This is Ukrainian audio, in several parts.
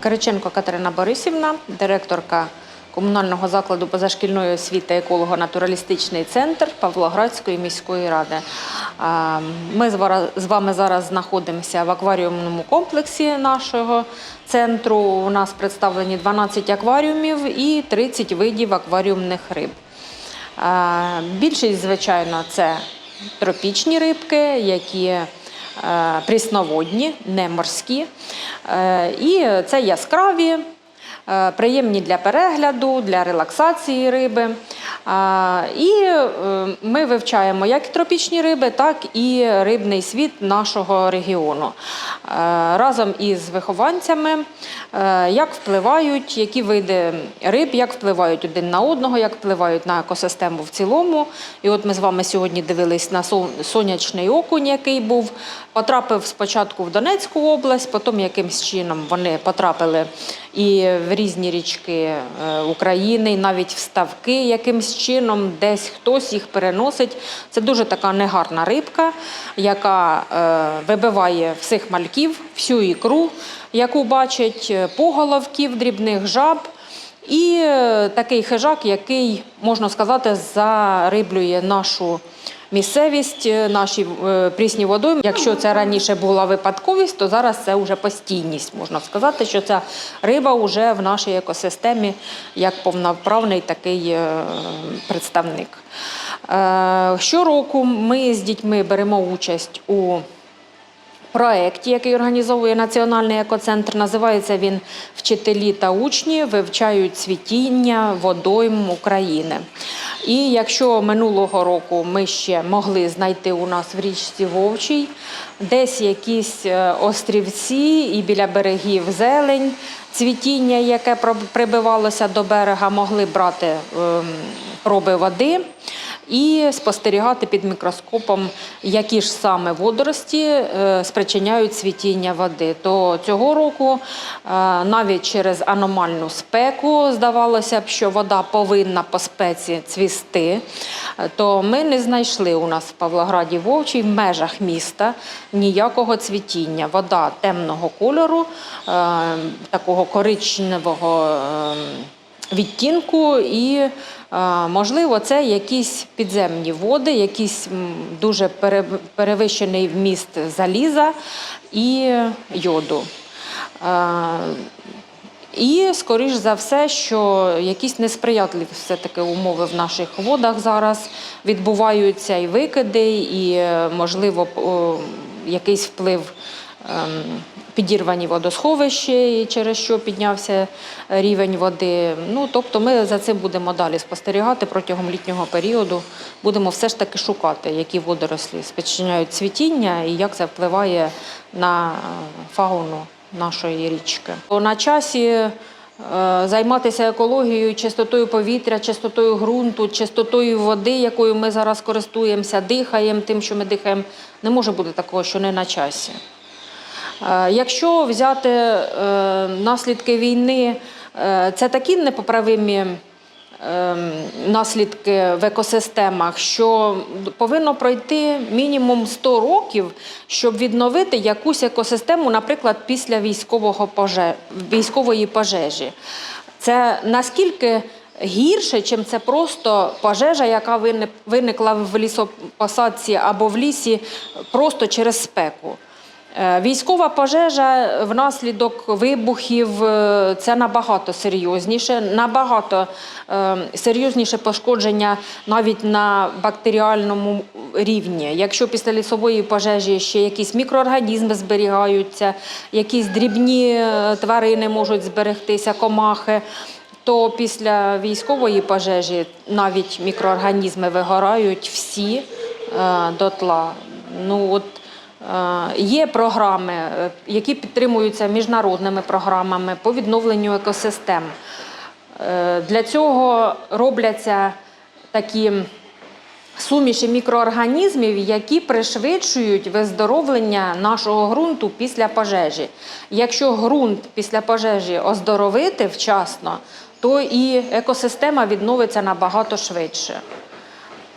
Кириченко Катерина Борисівна, директорка комунального закладу позашкільної освіти еколого-натуралістичний центр Павлоградської міської ради. Ми з вами зараз знаходимося в акваріумному комплексі нашого центру. У нас представлені 12 акваріумів і 30 видів акваріумних риб. Більшість, звичайно, це тропічні рибки, які прісноводні, не морські. Е, І це яскраві, е, приємні для перегляду, для релаксації риби. І е, ми вивчаємо як тропічні риби, так і рибний світ нашого регіону. Е, Разом із вихованцями, е, як впливають, які види риб, як впливають один на одного, як впливають на екосистему в цілому. І от ми з вами сьогодні дивились на сонячний окунь, який був, потрапив спочатку в Донецьку область, потім якимсь чином вони потрапили і в різні річки України, і навіть в ставки якимсь чином, десь хтось їх переносить. Це дуже така негарна рибка, яка е, вибиває всіх мальків, всю ікру, яку бачать, е, поголовків, дрібних жаб. І е, такий хижак, який, можна сказати, зариблює нашу місцевість, нашій прісній водою. Якщо це раніше була випадковість, то зараз це вже постійність. Можна сказати, що ця риба вже в нашій екосистемі як повноправний такий е, представник. Е, Щороку ми з дітьми беремо участь у проєкті, який організовує Національний екоцентр. Називається він Вчителі та учні вивчають цвітіння водойм України. І якщо минулого року ми ще могли знайти у нас в річці Вовчій десь якісь е, острівці і біля берегів зелень, цвітіння, яке прибивалося до берега, могли брати ем, проби води і спостерігати під мікроскопом, які ж саме водорості е, спричиняють цвітіння води. То цього року е, навіть через аномальну спеку здавалося б, що вода повинна по спеці цвісти, е, то ми не знайшли у нас в Павлограді Вовчій в межах міста ніякого цвітіння. Вода темного кольору, такого коричневого. Відтінку, і е, можливо, це якісь підземні води, якийсь дуже пере- перевищений вміст заліза і йоду. Е, І, скоріш за все, що якісь несприятливі все-таки умови в наших водах зараз відбуваються і викиди, і, е, можливо, якийсь вплив ем, підірвані водосховища, і через що піднявся рівень води. Ну, тобто ми за цим будемо далі спостерігати протягом літнього періоду. Будемо все ж таки шукати, які водорослі спричиняють цвітіння і як це впливає на е, фауну нашої річки. На часі е, займатися екологією, чистотою повітря, чистотою ґрунту, чистотою води, якою ми зараз користуємося, дихаємо тим, що ми дихаємо, не може бути такого, що не на часі. Е, Якщо взяти е, наслідки війни, е, це такі непоправимі наслідки в екосистемах, що повинно пройти мінімум 100 років, щоб відновити якусь екосистему, наприклад, після військового поже... військової пожежі. Це наскільки гірше, чим це просто пожежа, яка виникла в лісопосадці або в лісі просто через спеку. Е, Військова пожежа внаслідок вибухів е, це набагато серйозніше, набагато е, серйозніше пошкодження навіть на бактеріальному рівні. Якщо після лісової пожежі ще якісь мікроорганізми зберігаються, якісь дрібні тварини можуть зберегтися, комахи. То після військової пожежі навіть мікроорганізми вигорають всі дотла. Ну от Є програми, е, які підтримуються міжнародними програмами по відновленню екосистем. Е, Для цього робляться такі суміші мікроорганізмів, які пришвидшують виздоровлення нашого ґрунту після пожежі. Якщо ґрунт після пожежі оздоровити вчасно, то і екосистема відновиться набагато швидше.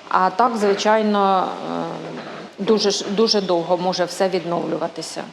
А так, звичайно, е, дуже, дуже довго може все відновлюватися.